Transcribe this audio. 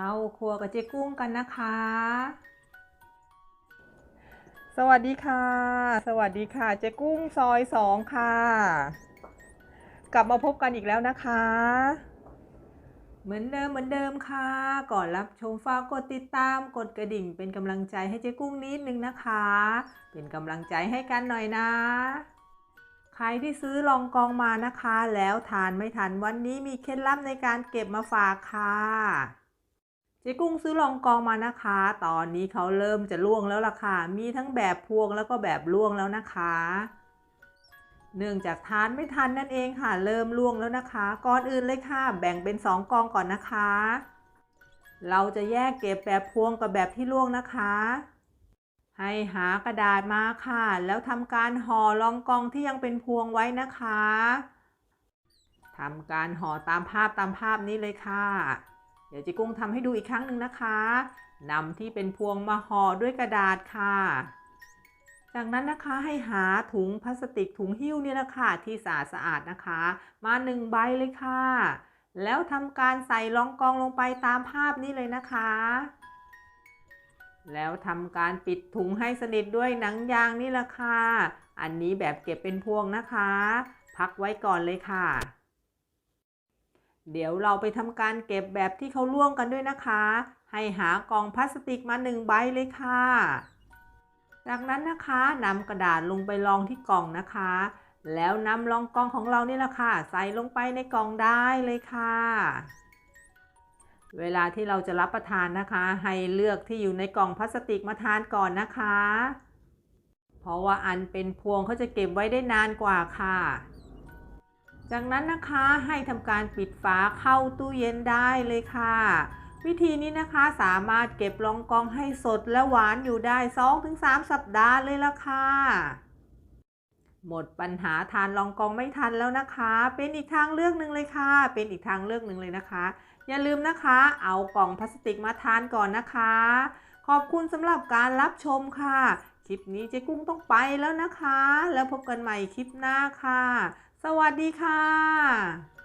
เข้าครัวกับเจ๊กุ้งกันนะคะ สวัสดีค่ะ สวัสดีค่ะ เจ๊กุ้งซอยสองค่ะ กลับมาพบกันอีกแล้วนะคะ เหมือนเดิมเหมือนเดิมค่ะ ก่อนรับชมฝากกดติดตามกดกระดิ่ง เป็นกำลังใจให้เจ๊กุ้งนิดนึงนะคะ เป็นกำลังใจให้กันหน่อยนะใครที่ซื้อลองกองมานะคะ แล้วทานไม่ทันวันนี้มีเคล็ดลับในการเก็บมาฝากค่ะเจ๊กุ้งซื้อลองกองมานะคะ ตอนนี้เขาเริ่มจะล่วงแล้วล่ะค่ะ มีทั้งแบบพวงแล้วก็แบบล่วงแล้วนะคะ เนื่องจากทานไม่ทันนั่นเองค่ะ เริ่มล่วงแล้วนะคะ ก่อนอื่นเลยค่ะ แบ่งเป็น 2 กองก่อนนะคะ เราจะแยกเก็บแบบพวงกับแบบที่ล่วงนะคะ ให้หากระดาษมาค่ะ แล้วทำการห่อรองกองที่ยังเป็นพวงไว้นะคะทำการห่อตามภาพตามภาพนี้เลยค่ะ เดี๋ยวจิกุ้งทำให้ดูอีกครั้งหนึ่งนะคะนำที่เป็นพวงมาห่อด้วยกระดาษค่ะ จากนั้นนะคะให้หาถุงพลาสติกถุงหิ้วเนี่ยนะคะที่สะอาดสะอาดนะคะ มาหนึ่งใบเลยค่ะ แล้วทำการใส่รองกองลงไปตามภาพนี้เลยนะคะ แล้วทำการปิดถุงให้สนิทด้วยหนังยางนี่แหละค่ะ อันนี้แบบเก็บเป็นพวงนะคะ พักไว้ก่อนเลยค่ะ เดี๋ยวเราไปทำการเก็บแบบที่เขาล่วงกันด้วยนะคะ ให้หากล่องพลาสติกมาหนึ่งใบเลยค่ะ จากนั้นนะคะนำกระดาษลงไปรองที่กล่องนะคะ แล้วนำรองกล่องของเรานี่แหละค่ะ ใส่ลงไปในกล่องได้เลยค่ะ เวลาที่เราจะรับประทานนะคะ ให้เลือกที่อยู่ในกล่องพลาสติกมาทานก่อนนะคะ เพราะว่าอันเป็นพวงเขาจะเก็บไว้ได้นานกว่าค่ะ จากนั้นนะคะให้ทำการปิดฝาเข้าตู้เย็นได้เลยค่ะ วิธีนี้นะคะสามารถเก็บรองกองให้สดและหวานอยู่ได้ 2-3 สัปดาห์เลยละค่ะ หมดปัญหาทานรองกองไม่ทันแล้วนะคะ เป็นอีกทางเลือกหนึ่งเลยค่ะ เป็นอีกทางเลือกหนึ่งเลยนะคะ อย่าลืมนะคะ เอากล่องพลาสติกมาทานก่อนนะคะ ขอบคุณสำหรับการรับชมค่ะ คลิปนี้เจ๊กุ้งต้องไปแล้วนะคะ แล้วพบกันใหม่คลิปหน้าค่ะ สวัสดีค่ะ